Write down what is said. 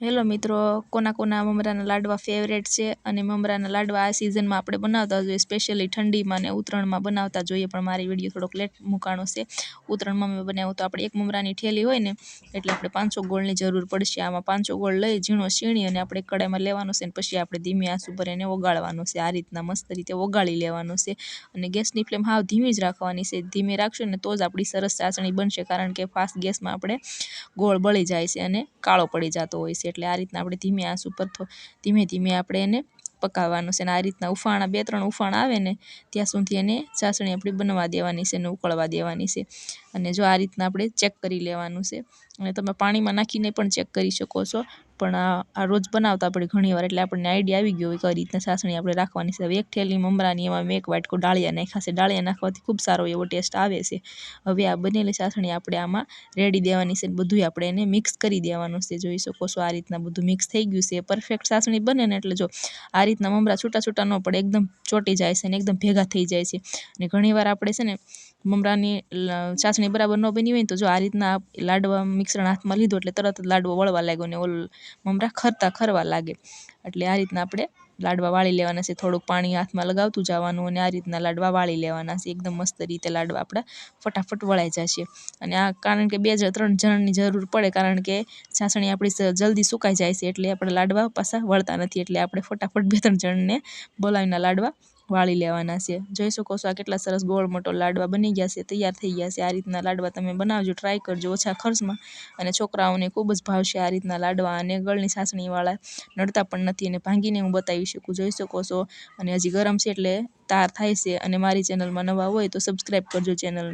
Hello મિત્રો, કોના કોના મમરાના લાડવા ફેવરેટ છે અને મમરાના લાડવા આ સિઝનમાં આપણે બનાવતા જોઈએ. સ્પેશિયલી ઠંડીમાં અને ઉત્તરાયણમાં બનાવતા જોઈએ, પણ મારી વીડિયો થોડોક લેટ મૂકાણો છે. ઉત્તરાયણમાં મેં બનાવ્યું તો આપણે એક મમરાની ઠેલી હોય ને, એટલે આપણે પાંચસો ગોળની જરૂર પડશે. આમાં પાંચસો ગોળ લઈ, ઝીણો છીણી અને આપણે કડાઈમાં લેવાનો છે અને પછી આપણે ધીમી આંસ ઉપર એને ઓગાળવાનો છે. આ રીતના મસ્ત રીતે ઓગાળી લેવાનો છે અને ગેસની ફ્લેમ હાવ ધીમી જ રાખવાની છે. ધીમી રાખશો ને તો જ આપણી સરસ ચાસણી બનશે, કારણ કે ફાસ્ટ ગેસમાં આપણે ગોળ બળી જાય છે અને કાળો પડી જતો હોય છે. એટલે આ રીતના આપણે ધીમે આંસ ઉપર ધીમે ધીમે આપણે એને પકાવવાનું છે અને આ રીતના ઉફાણા, બે ત્રણ ઉફાણ આવે ને, ત્યાં સુધી એને ચાસણી આપણી બનવા દેવાની છે અને ઉકળવા દેવાની છે. અને જો આ રીતના આપણે ચેક કરી લેવાનું છે. અને તમે પાણીમાં નાખીને પણ ચેક કરી શકો છો. પણ આ રોજ બનાવતા આપણે ઘણીવાર એટલે આપણને આઈડિયા આવી ગયો હોય કઈ રીતના સાસણી આપણે રાખવાની છે. હવે એક થેલી મમરાની, એમાં મેં એક વાટકો ડાળિયા નાખ્યા છે. ડાળિયા નાખવાથી ખૂબ સારો એવો ટેસ્ટ આવે છે. હવે આ બનેલી સાસણી આપણે આમાં રેડી દેવાની છે બધું આપણે એને મિક્સ કરી દેવાનું છે. જોઈ શકો છો આ રીતના બધું મિક્સ થઈ ગયું છે. પરફેક્ટ સાસણી બને ને એટલે જો આ રીતના મમરા છૂટા છૂટા ન પડે, એકદમ ચોટી જાય છે ને એકદમ ભેગા થઈ જાય છે. અને ઘણીવાર આપણે છે ને મમરાની ચાસણી બરાબર ન બની હોય તો જો આ રીતના લાડવા મિશ્રણ હાથમાં લીધો એટલે તરત જ લાડવો વળવા લાગ્યો ને ઓલ મમરા ખરતા ખરવા લાગે. એટલે આ રીતના આપણે લાડવા વાળી લેવાના છે. થોડુંક પાણી હાથમાં લગાવતું જવાનું અને આ રીતના લાડવા વાળી લેવાના છે. એકદમ મસ્ત રીતે લાડવા આપણા ફટાફટ વળાઈ જશે. અને આ કારણ કે બે જ ત્રણ જણની જરૂર પડે કારણ કે ચાસણી આપણી જલ્દી સુકાઈ જાય છે એટલે આપણે લાડવા પાછા વળતા નથી. એટલે આપણે ફટાફટ બે ત્રણ જણને બોલાવીને લાડવા વાળી લેવાના છે. જોઈ શકો છો આ કેટલા સરસ ગોળ મોટો લાડવા બની ગયા છે, તૈયાર થઈ ગયા છે. આ રીતના લાડવા તમે બનાવજો ટ્રાય કરજો ઓછા ખર્ચમાં. અને છોકરાઓને ખૂબ જ ભાવશે આ રીતના લાડવા અને ગળની સાસણીવાળા. નડતા પણ નથી અને ભાંગીને હું બતાવી શકું, જોઈ શકો છો. અને હજી ગરમ છે એટલે તાર થાય છે અને મારી ચેનલમાં નવા હોય તો સબસ્ક્રાઈબ કરજો ચેનલને